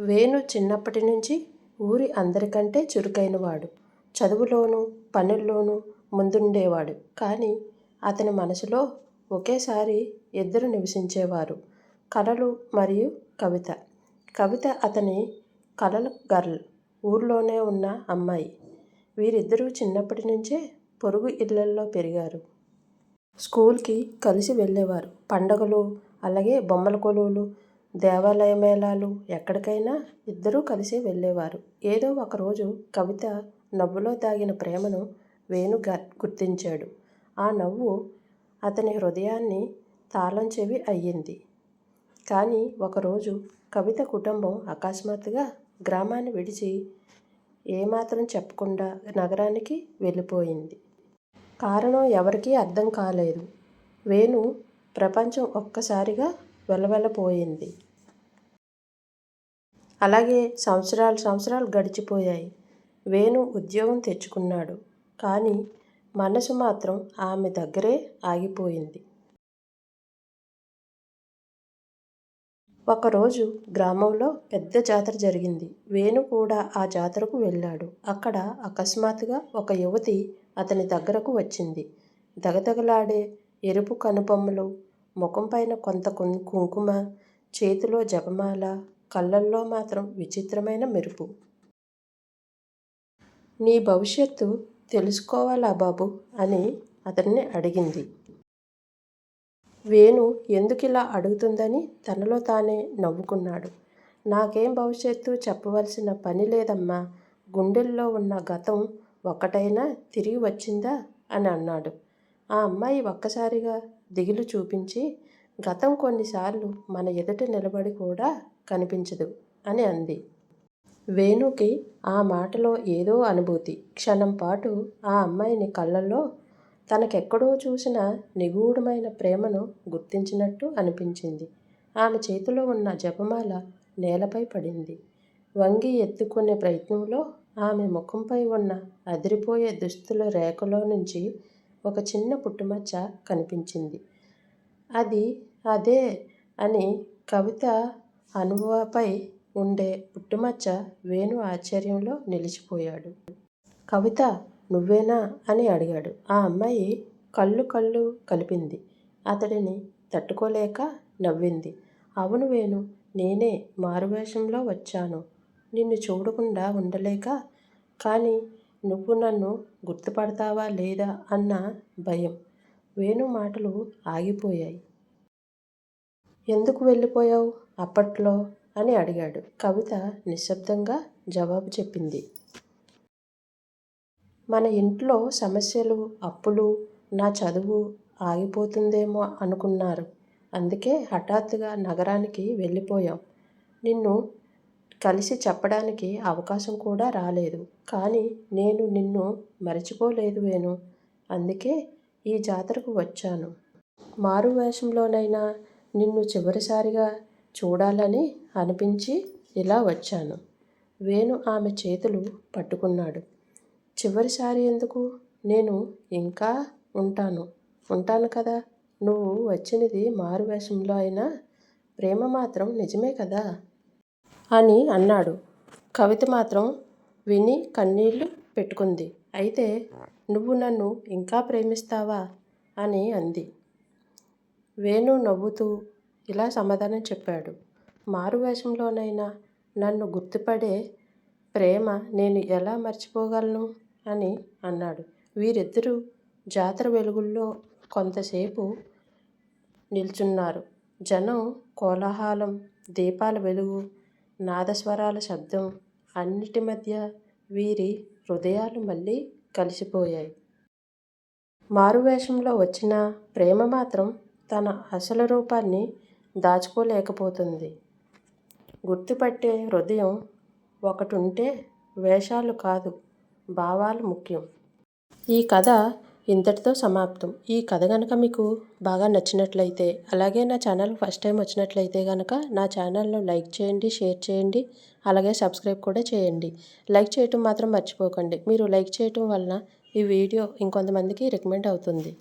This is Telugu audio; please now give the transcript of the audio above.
వేణు చిన్నప్పటి నుంచి ఊరి అందరికంటే చురుకైనవాడు. చదువులోనూ, పనుల్లోనూ ముందుండేవాడు. కానీ అతని మనసులో ఒకేసారి ఇద్దరు నివసించేవారు. కళలు మరియు కవిత. కవిత అతని కళల గర్ల్. ఊర్లోనే ఉన్న అమ్మాయి. వీరిద్దరూ చిన్నప్పటి నుంచే పొరుగు ఇళ్ళల్లో పెరిగారు. స్కూల్కి కలిసి వెళ్ళేవారు. పండగలు, అలాగే బొమ్మల కొలువులు, దేవాలయ మేళాలు ఎక్కడికైనా ఇద్దరూ కలిసి వెళ్ళేవారు. ఏదో ఒకరోజు కవిత నవ్వులో దాగిన ప్రేమను వేణు గుర్తించాడు. ఆ నవ్వు అతని హృదయాన్ని తాళం చెవి అయ్యింది. కానీ ఒకరోజు కవిత కుటుంబం అకస్మాత్తుగా గ్రామాన్ని విడిచి ఏమాత్రం చెప్పకుండా నగరానికి వెళ్ళిపోయింది. కారణం ఎవరికీ అర్థం కాలేదు. వేణు ప్రపంచం ఒక్కసారిగా వెలవెలపోయింది. అలాగే సంవత్సరాలు సంవత్సరాలు గడిచిపోయాయి. వేణు ఉద్యోగం తెచ్చుకున్నాడు. కానీ మనసు మాత్రం ఆమె దగ్గరే ఆగిపోయింది. ఒకరోజు గ్రామంలో పెద్ద జాతర జరిగింది. వేణు కూడా ఆ జాతరకు వెళ్ళాడు. అక్కడ అకస్మాత్తుగా ఒక యువతి అతని దగ్గరకు వచ్చింది. దగదగలాడే ఎరుపు కనుబొమ్మలు, ముఖంపైన కొంత కుంకుమ, చేతిలో జపమాల, కళ్ళల్లో మాత్రం విచిత్రమైన మెరుపు. నీ భవిష్యత్తు తెలుసుకోవాలా బాబు అని అతన్ని అడిగింది. వేణు ఎందుకిలా అడుగుతుందని తనలో తానే నవ్వుకున్నాడు. నాకేం భవిష్యత్తు చెప్పవలసిన పని లేదమ్మా గుండెల్లో ఉన్న గతం ఒక్కటైనా తిరిగి వచ్చిందా అని అన్నాడు. ఆ అమ్మాయి ఒక్కసారిగా దిగులు చూపించి గతం కొన్నిసార్లు మన ఎదుట నిలబడి కూడా కనిపించదు అని అంది. వేణుకి ఆ మాటలో ఏదో అనుభూతి. క్షణంపాటు ఆ అమ్మాయిని కళ్ళల్లో తనకెక్కడో చూసిన నిగూఢమైన ప్రేమను గుర్తించినట్టు అనిపించింది. ఆమె చేతిలో ఉన్న జపమాల నేలపై పడింది. వంగి ఎత్తుకునే ప్రయత్నంలో ఆమె ముఖంపై ఉన్న అదిరిపోయే దుస్తుల రేఖలో నుంచి ఒక చిన్న పుట్టుమచ్చ కనిపించింది. అది అదే అని కవిత అనుభవపై ఉండే పుట్టుమచ్చ వేణు ఆశ్చర్యంలో నిలిచిపోయాడు. కవిత నువ్వేనా అని అడిగాడు. ఆ అమ్మాయి కళ్ళు కళ్ళు కలిపింది. అతడిని తట్టుకోలేక నవ్వింది. అవును వేణు నేనే మారువేషంలో వచ్చాను. నిన్ను చూడకుండా ఉండలేక. కానీ నువ్వు నన్ను గుర్తుపడతావా లేదా అన్న భయం. వేణు మాటలు ఆగిపోయాయి. ఎందుకు వెళ్ళిపోయావు అప్పట్లో? అని అడిగాడు. కవిత నిశ్శబ్దంగా జవాబు చెప్పింది. మన ఇంట్లో సమస్యలు, అప్పులు, నా చదువు ఆగిపోతుందేమో అనుకున్నారు. అందుకే హఠాత్తుగా నగరానికి వెళ్ళిపోయాం. నిన్ను కలిసి చెప్పడానికి అవకాశం కూడా రాలేదు. కానీ నేను నిన్ను మరచిపోలేదు వేణు అందుకే ఈ జాతరకు వచ్చాను. మారు వేషంలోనైనా నిన్ను చివరిసారిగా చూడాలని అనిపించి ఇలా వచ్చాను. వేణు ఆమె చేతులు పట్టుకున్నాడు. చివరిసారి ఎందుకు? నేను ఇంకా ఉంటాను. ఉంటాను కదా! నువ్వు వచ్చినది మారువేషంలో అయినా ప్రేమ మాత్రం నిజమే కదా! అని అన్నాడు. కవిత మాత్రం విని కన్నీళ్ళు పెట్టుకుంది. అయితే నువ్వు నన్ను ఇంకా ప్రేమిస్తావా? అని అంది. వేణు నవ్వుతూ ఇలా సమాధానం చెప్పాడు. మారువేషంలోనైనా నన్ను గుర్తుపడే ప్రేమ నేను ఎలా మర్చిపోగలను అని అన్నాడు. వీరిద్దరూ జాతర వెలుగుల్లో కొంతసేపు నిల్చున్నారు. జనం కోలాహలం, దీపాల వెలుగు, నాదస్వరాల శబ్దం అన్నిటి మధ్య వీరి హృదయాలు మళ్ళీ కలిసిపోయాయి. మారువేషంలో వచ్చిన ప్రేమ మాత్రం తన అసలు రూపాన్ని దాచుకోలేకపోతుంది. గుర్తుపట్టే హృదయం ఒకటుంటే వేషాలు కాదు భావాలు ముఖ్యం. ఈ కథ ఇంతటితో సమాప్తం. ఈ కథ గనక మీకు బాగా నచ్చినట్లయితే అలాగే నా ఛానల్ ఫస్ట్ టైం వచ్చినట్లయితే గనక నా ఛానల్ను లైక్ చేయండి, షేర్ చేయండి, అలాగే సబ్స్క్రైబ్ కూడా చేయండి. లైక్ చేయటం మాత్రం మర్చిపోకండి. మీరు లైక్ చేయటం వలన ఈ వీడియో ఇంకొంతమందికి రికమెండ్ అవుతుంది.